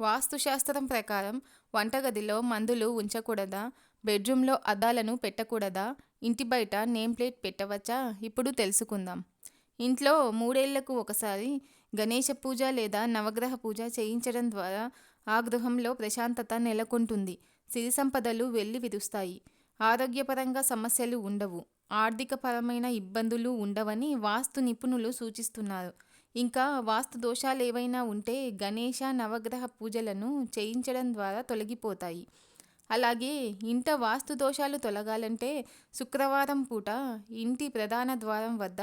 వాస్తుశాస్త్రం ప్రకారం వంటగదిలో మందులు ఉంచకూడదా? బెడ్రూమ్లో అద్దాలను పెట్టకూడదా? ఇంటి బయట నేమ్ ప్లేట్ పెట్టవచ్చా? ఇప్పుడు తెలుసుకుందాం. ఇంట్లో మూడేళ్ళకు ఒకసారి గణేష పూజ లేదా నవగ్రహ పూజ చేయించడం ద్వారా ఆ గృహంలో ప్రశాంతత నెలకొంటుంది. సిరి సంపదలు వెళ్ళి విరుస్తాయి. ఆరోగ్యపరంగా సమస్యలు ఉండవు. ఆర్థికపరమైన ఇబ్బందులు ఉండవని వాస్తు నిపుణులు సూచిస్తున్నారు. ఇంకా వాస్తు దోషాలు ఏవైనా ఉంటే గణేష నవగ్రహ పూజలను చేయించడం ద్వారా తొలగిపోతాయి. అలాగే ఇంట వాస్తు దోషాలు తొలగాలంటే శుక్రవారం పూట ఇంటి ప్రధాన ద్వారం వద్ద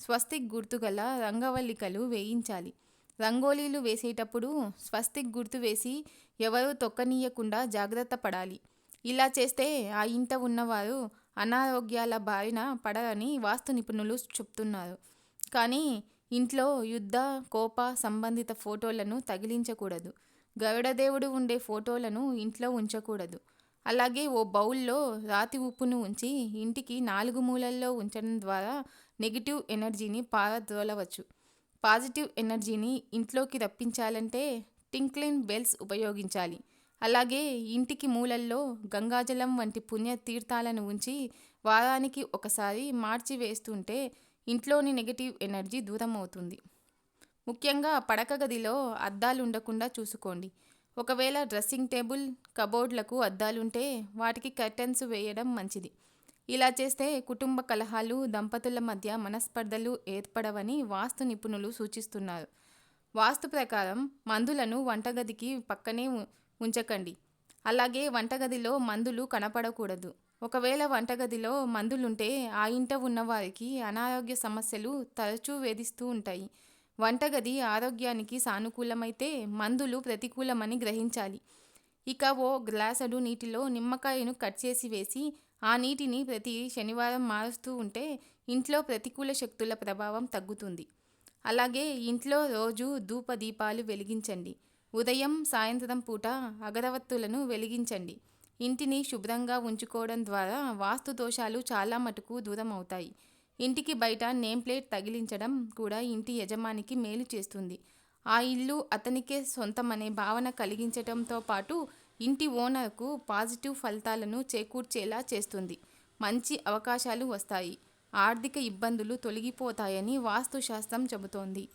స్వస్తిక్ గుర్తుగల రంగవల్లికలు వేయించాలి. రంగోలీలు వేసేటప్పుడు స్వస్తిక్ గుర్తు వేసి ఎవరూ తొక్కనీయకుండా జాగ్రత్త పడాలి. ఇలా చేస్తే ఆ ఇంట ఉన్నవారు అనారోగ్యాల బారిన పడరని వాస్తు నిపుణులు చెప్తున్నారు. కానీ ఇంట్లో యుద్ధ కోప సంబంధిత ఫోటోలను తగిలించకూడదు. గరుడదేవుడు ఉండే ఫోటోలను ఇంట్లో ఉంచకూడదు. అలాగే ఓ బౌల్లో రాతి ఉప్పును ఉంచి ఇంటికి నాలుగు మూలల్లో ఉంచడం ద్వారా నెగిటివ్ ఎనర్జీని పారద్రోలవచ్చు. పాజిటివ్ ఎనర్జీని ఇంట్లోకి రప్పించాలంటే టింక్లిన్ బెల్స్ ఉపయోగించాలి. అలాగే ఇంటికి మూలల్లో గంగాజలం వంటి పుణ్య తీర్థాలను ఉంచి వారానికి ఒకసారి మార్చి వేస్తుంటే ఇంట్లోని నెగిటివ్ ఎనర్జీ దూరం అవుతుంది. ముఖ్యంగా పడక గదిలో అద్దాలు ఉండకుండా చూసుకోండి. ఒకవేళ డ్రెస్సింగ్ టేబుల్ కబోర్డ్లకు అద్దాలుంటే వాటికి కర్టెన్స్ వేయడం మంచిది. ఇలా చేస్తే కుటుంబ కలహాలు దంపతుల మధ్య మనస్పర్ధలు ఏర్పడవని వాస్తు నిపుణులు సూచిస్తున్నారు. వాస్తు ప్రకారం మందులను వంటగదికి పక్కనే ఉంచకండి. అలాగే వంటగదిలో మందులు కనపడకూడదు. ఒకవేళ వంటగదిలో మందులుంటే ఆ ఇంట ఉన్నవారికి అనారోగ్య సమస్యలు తరచూ వేధిస్తూ ఉంటాయి. వంటగది ఆరోగ్యానికి సానుకూలమైతే మందులు ప్రతికూలమని గ్రహించాలి. ఇక ఓ గ్లాసడు నీటిలో నిమ్మకాయను కట్ చేసి వేసి ఆ నీటిని ప్రతి శనివారం మారుస్తూ ఉంటే ఇంట్లో ప్రతికూల శక్తుల ప్రభావం తగ్గుతుంది. అలాగే ఇంట్లో రోజు ధూప దీపాలు వెలిగించండి. ఉదయం సాయంత్రం పూట అగరవత్తులను వెలిగించండి. ఇంటిని శుభ్రంగా ఉంచుకోవడం ద్వారా వాస్తు దోషాలు చాలా మటుకు దూరం అవుతాయి ఇంటికి బయట నేమ్ ప్లేట్ తగిలించడం కూడా ఇంటి యజమానికి మేలు చేస్తుంది. ఆ ఇల్లు అతనికే సొంతమనే భావన కలిగించడంతో పాటు ఇంటి ఓనర్కు పాజిటివ్ ఫలితాలను చేకూర్చేలా చేస్తుంది. మంచి అవకాశాలు వస్తాయి. ఆర్థిక ఇబ్బందులు తొలగిపోతాయని వాస్తుశాస్త్రం చెబుతోంది.